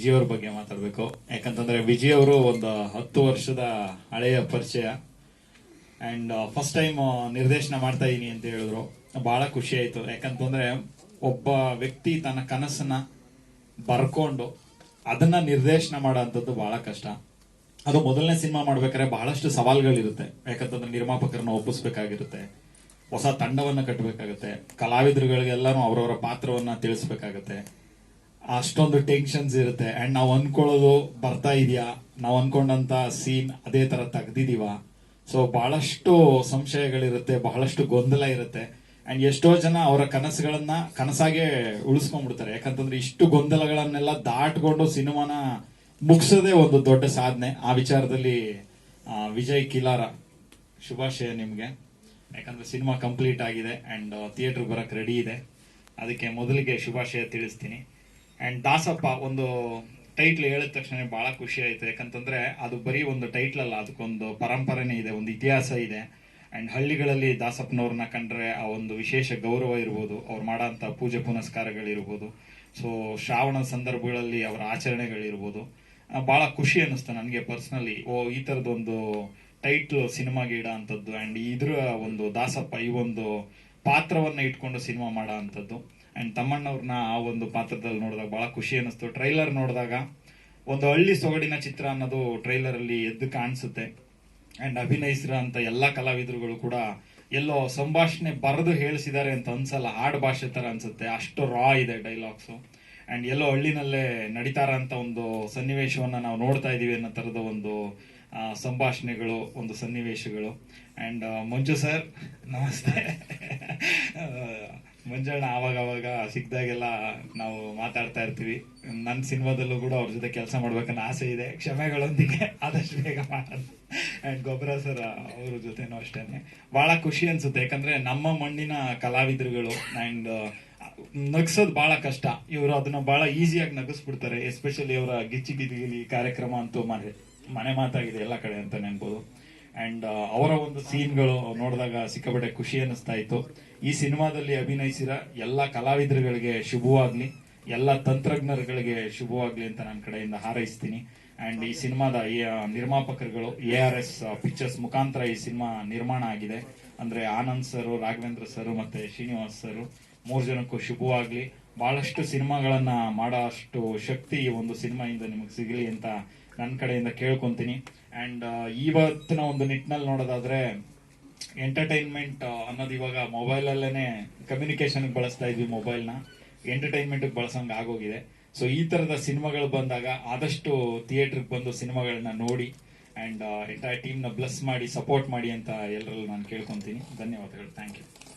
ವಿಜಯ್ ಅವ್ರ ಬಗ್ಗೆ ಮಾತಾಡ್ಬೇಕು. ಯಾಕಂತಂದ್ರೆ ವಿಜಯ್ ಅವರು ಒಂದು ಹತ್ತು ವರ್ಷದ ಹಳೆಯ ಪರಿಚಯ. ಅಂಡ್ ಫಸ್ಟ್ ಟೈಮ್ ನಿರ್ದೇಶನ ಮಾಡ್ತಾ ಇದೀನಿ ಅಂತ ಹೇಳಿದ್ರು. ಬಹಳ ಖುಷಿ ಆಯ್ತು. ಯಾಕಂತಂದ್ರೆ ಒಬ್ಬ ವ್ಯಕ್ತಿ ತನ್ನ ಕನಸನ್ನ ಬರ್ಕೊಂಡು ಅದನ್ನ ನಿರ್ದೇಶನ ಮಾಡೋಂಥದ್ದು ಬಹಳ ಕಷ್ಟ. ಅದು ಮೊದಲನೇ ಸಿನಿಮಾ ಮಾಡ್ಬೇಕಾದ್ರೆ ಬಹಳಷ್ಟು ಸವಾಲುಗಳಿರುತ್ತೆ. ಯಾಕಂತಂದ್ರೆ ನಿರ್ಮಾಪಕರನ್ನ ಒಪ್ಪಿಸ್ಬೇಕಾಗಿರುತ್ತೆ. ಹೊಸ ತಂಡವನ್ನ ಕಟ್ಟಬೇಕಾಗುತ್ತೆ ಕಲಾವಿದರುಗಳಿಗೆಲ್ಲರೂ ಅವರವರ ಪಾತ್ರವನ್ನ ತಿಳಿಸ್ಬೇಕಾಗತ್ತೆ. ಅಷ್ಟೊಂದು ಟೆನ್ಷನ್ಸ್ ಇರುತ್ತೆ. ಅಂಡ್ ನಾವು ಅನ್ಕೊಳ್ಳೋದು ಬರ್ತಾ ಇದೆಯಾ? ನಾವು ಅನ್ಕೊಂಡಂತ ಸೀನ್ ಅದೇ ತರ ತೆಗ್ದಿದೀವ? ಸೊ ಬಹಳಷ್ಟು ಸಂಶಯಗಳಿರುತ್ತೆ, ಬಹಳಷ್ಟು ಗೊಂದಲ ಇರುತ್ತೆ. ಅಂಡ್ ಎಷ್ಟೋ ಜನ ಅವರ ಕನಸುಗಳನ್ನ ಕನಸಾಗೆ ಉಳಿಸ್ಕೊಂಡ್ಬಿಡ್ತಾರೆ. ಯಾಕಂತಂದ್ರೆ ಇಷ್ಟು ಗೊಂದಲಗಳನ್ನೆಲ್ಲ ದಾಟ್ಕೊಂಡು ಸಿನಿಮಾನ ಮುಗಿಸೋದೇ ಒಂದು ದೊಡ್ಡ ಸಾಧನೆ. ಆ ವಿಚಾರದಲ್ಲಿ ವಿಜಯ್ ಕಿಲಾರ, ಶುಭಾಶಯ ನಿಮಗೆ. ಯಾಕಂದ್ರೆ ಸಿನಿಮಾ ಕಂಪ್ಲೀಟ್ ಆಗಿದೆ. ಅಂಡ್ ಥಿಯೇಟರ್ ಬರಕ್ ರೆಡಿ ಇದೆ. ಅದಕ್ಕೆ ಮೊದಲಿಗೆ ಶುಭಾಶಯ ತಿಳಿಸ್ತೀನಿ. ಅಂಡ್ ದಾಸಪ್ಪ ಒಂದು ಟೈಟ್ಲ್ ಹೇಳಿದ ತಕ್ಷಣ ಬಹಳ ಖುಷಿ ಆಯ್ತು. ಯಾಕಂತಂದ್ರೆ ಅದು ಬರೀ ಒಂದು ಟೈಟ್ಲ್ ಅಲ್ಲ, ಅದಕ್ಕೊಂದು ಪರಂಪರೆನೇ ಇದೆ, ಒಂದು ಇತಿಹಾಸ ಇದೆ. ಅಂಡ್ ಹಳ್ಳಿಗಳಲ್ಲಿ ದಾಸಪ್ಪನವ್ರನ್ನ ಕಂಡ್ರೆ ಆ ಒಂದು ವಿಶೇಷ ಗೌರವ ಇರ್ಬೋದು, ಅವ್ರು ಮಾಡೋಂಥ ಪೂಜೆ ಪುನಸ್ಕಾರಗಳಿರ್ಬೋದು. ಸೊ ಶ್ರಾವಣ ಸಂದರ್ಭಗಳಲ್ಲಿ ಅವರ ಆಚರಣೆಗಳಿರ್ಬೋದು. ಬಹಳ ಖುಷಿ ಅನ್ನಿಸ್ತು ನನಗೆ ಪರ್ಸ್ನಲಿ ಓ, ಈ ಥರದೊಂದು ಟೈಟ್ಲ್ ಸಿನಿಮಾಗೆ ಇಡ ಅಂತದ್ದು ಆ್ಯಂಡ್ ಇದ್ರ ಒಂದು ದಾಸಪ್ಪ ಈ ಒಂದು ಪಾತ್ರವನ್ನು ಇಟ್ಕೊಂಡು ಸಿನಿಮಾ ಮಾಡೋ ಅಂತದ್ದು ಅಂಡ್ ತಮ್ಮಣ್ಣವ್ರನ್ನ ಆ ಒಂದು ಪಾತ್ರದಲ್ಲಿ ನೋಡಿದಾಗ ಬಹಳ ಖುಷಿ ಅನ್ನಿಸ್ತು. ಟ್ರೈಲರ್ ನೋಡಿದಾಗ ಒಂದು ಹಳ್ಳಿ ಸೊಗಡಿನ ಚಿತ್ರ ಅನ್ನೋದು ಟ್ರೈಲರ್ ಅಲ್ಲಿ ಎದ್ದು ಕಾಣಿಸುತ್ತೆ. ಆ್ಯಂಡ್ ಅಭಿನಯಿಸಿರೋ ಅಂತ ಎಲ್ಲಾ ಕಲಾವಿದರುಗಳು ಕೂಡ ಎಲ್ಲೋ ಸಂಭಾಷಣೆ ಬರೆದು ಹೇಳಿಸಿದ್ದಾರೆ ಅಂತ ಅನ್ಸಲ್ಲ. ಹಾಡ್ ಭಾಷೆ ಥರ ಅನ್ಸುತ್ತೆ. ಅಷ್ಟು ರಾ ಇದೆ ಡೈಲಾಗ್ಸ್ ಆ್ಯಂಡ್ ಎಲ್ಲೋ ಹಳ್ಳಿನಲ್ಲೇ ನಡೀತಾರ ಅಂತ ಒಂದು ಸನ್ನಿವೇಶವನ್ನ ನಾವು ನೋಡ್ತಾ ಇದೀವಿ ಅನ್ನೋ ಥರದ ಒಂದು ಸಂಭಾಷಣೆಗಳು, ಒಂದು ಸನ್ನಿವೇಶಗಳು. ಆ್ಯಂಡ್ ಮಂಜು ಸರ್, ನಮಸ್ತೆ. ಮಂಜಣ್ಣ ಆವಾಗ ಅವಾಗ ಸಿಕ್ದಾಗೆಲ್ಲ ನಾವು ಮಾತಾಡ್ತಾ ಇರ್ತೀವಿ. ನನ್ನ ಸಿನಿಮಾದಲ್ಲೂ ಕೂಡ ಅವ್ರ ಜೊತೆ ಕೆಲಸ ಮಾಡ್ಬೇಕನ್ನೋ ಆಸೆ ಇದೆ. ಕ್ಷಮೆಗಳೊಂದಿಗೆ ಆದಷ್ಟು ಬೇಗ ಮಾಡೋದು ಆ್ಯಂಡ್ ಗೊಬ್ಬರ ಸರ್, ಅವ್ರ ಜೊತೆನೂ ಅಷ್ಟೇ ಭಾಳ ಖುಷಿ ಅನ್ಸುತ್ತೆ. ಯಾಕಂದ್ರೆ ನಮ್ಮ ಮಣ್ಣಿನ ಕಲಾವಿದರುಗಳು ಆ್ಯಂಡ್ ನಗ್ಸೋದು ಭಾಳ ಕಷ್ಟ. ಇವರು ಅದನ್ನ ಭಾಳ ಈಸಿಯಾಗಿ ನಗಿಸ್ಬಿಡ್ತಾರೆ. ಎಸ್ಪೆಷಲಿ ಅವರ ಗಿಚ್ಚಿ ಗಿಲಿ ಕಾರ್ಯಕ್ರಮ ಅಂತೂ ಮನೆ ಮನೆ ಮಾತಾಗಿದೆ ಎಲ್ಲ ಕಡೆ ಅಂತ ನೆನ್ಬೋದು. ಅಂಡ್ ಅವರ ಒಂದು ಸೀನ್ಗಳು ನೋಡಿದಾಗ ಸಿಕ್ಕಾಪಟ್ಟೆ ಖುಷಿ ಅನ್ನಿಸ್ತಾ ಇತ್ತು. ಈ ಸಿನಿಮಾದಲ್ಲಿ ಅಭಿನಯಿಸಿದ ಎಲ್ಲ ಕಲಾವಿದರುಗಳಿಗೆ ಶುಭವಾಗ್ಲಿ, ಎಲ್ಲ ತಂತ್ರಜ್ಞರುಗಳಿಗೆ ಶುಭವಾಗ್ಲಿ ಅಂತ ನನ್ನ ಕಡೆಯಿಂದ ಹಾರೈಸ್ತೀನಿ. ಅಂಡ್ ಈ ಸಿನಿಮಾದ ನಿರ್ಮಾಪಕರುಗಳು ಎ ಆರ್ ಎಸ್ ಪಿಕ್ಚರ್ಸ್ ಮುಖಾಂತರ ಈ ಸಿನಿಮಾ ನಿರ್ಮಾಣ ಆಗಿದೆ. ಅಂದ್ರೆ ಆನಂದ್ ಸರ್, ರಾಘವೇಂದ್ರ ಸರ್ ಮತ್ತೆ ಶ್ರೀನಿವಾಸ್ ಸರ್, ಮೂರು ಜನಕ್ಕೂ ಶುಭವಾಗ್ಲಿ. ಬಹಳಷ್ಟು ಸಿನಿಮಾಗಳನ್ನ ಮಾಡೋ ಅಷ್ಟು ಶಕ್ತಿ ಈ ಒಂದು ಸಿನಿಮಾಯಿಂದ ನಿಮಗೆ ಸಿಗಲಿ ಅಂತ ನನ್ನ ಕಡೆಯಿಂದ ಕೇಳ್ಕೊಂತೀನಿ. ಆ್ಯಂಡ್ ಇವತ್ತಿನ ಒಂದು ನಿಟ್ಟಿನಲ್ಲಿ ನೋಡೋದಾದ್ರೆ ಎಂಟರ್ಟೈನ್ಮೆಂಟ್ ಅನ್ನೋದು ಇವಾಗ ಮೊಬೈಲಲ್ಲೇ ಕಮ್ಯುನಿಕೇಷನ್ಗೆ ಬಳಸ್ತಾ ಇದ್ವಿ ಮೊಬೈಲ್ನ ಎಂಟರ್ಟೈನ್ಮೆಂಟ್ಗೆ ಬಳಸೋಂಗೆ ಆಗೋಗಿದೆ. ಸೊ ಈ ಥರದ ಸಿನಿಮಾಗಳು ಬಂದಾಗ ಆದಷ್ಟು ಥಿಯೇಟ್ರಿಗೆ ಬಂದು ಸಿನಿಮಾಗಳನ್ನ ನೋಡಿ ಆ್ಯಂಡ್ ಎಂಟೈರ್ ಟೀಮ್ನ ಬ್ಲಸ್ ಮಾಡಿ ಸಪೋರ್ಟ್ ಮಾಡಿ ಅಂತ ಎಲ್ಲರಲ್ಲೂ ನಾನು ಕೇಳ್ಕೊತೀನಿ. ಧನ್ಯವಾದಗಳು. Thank you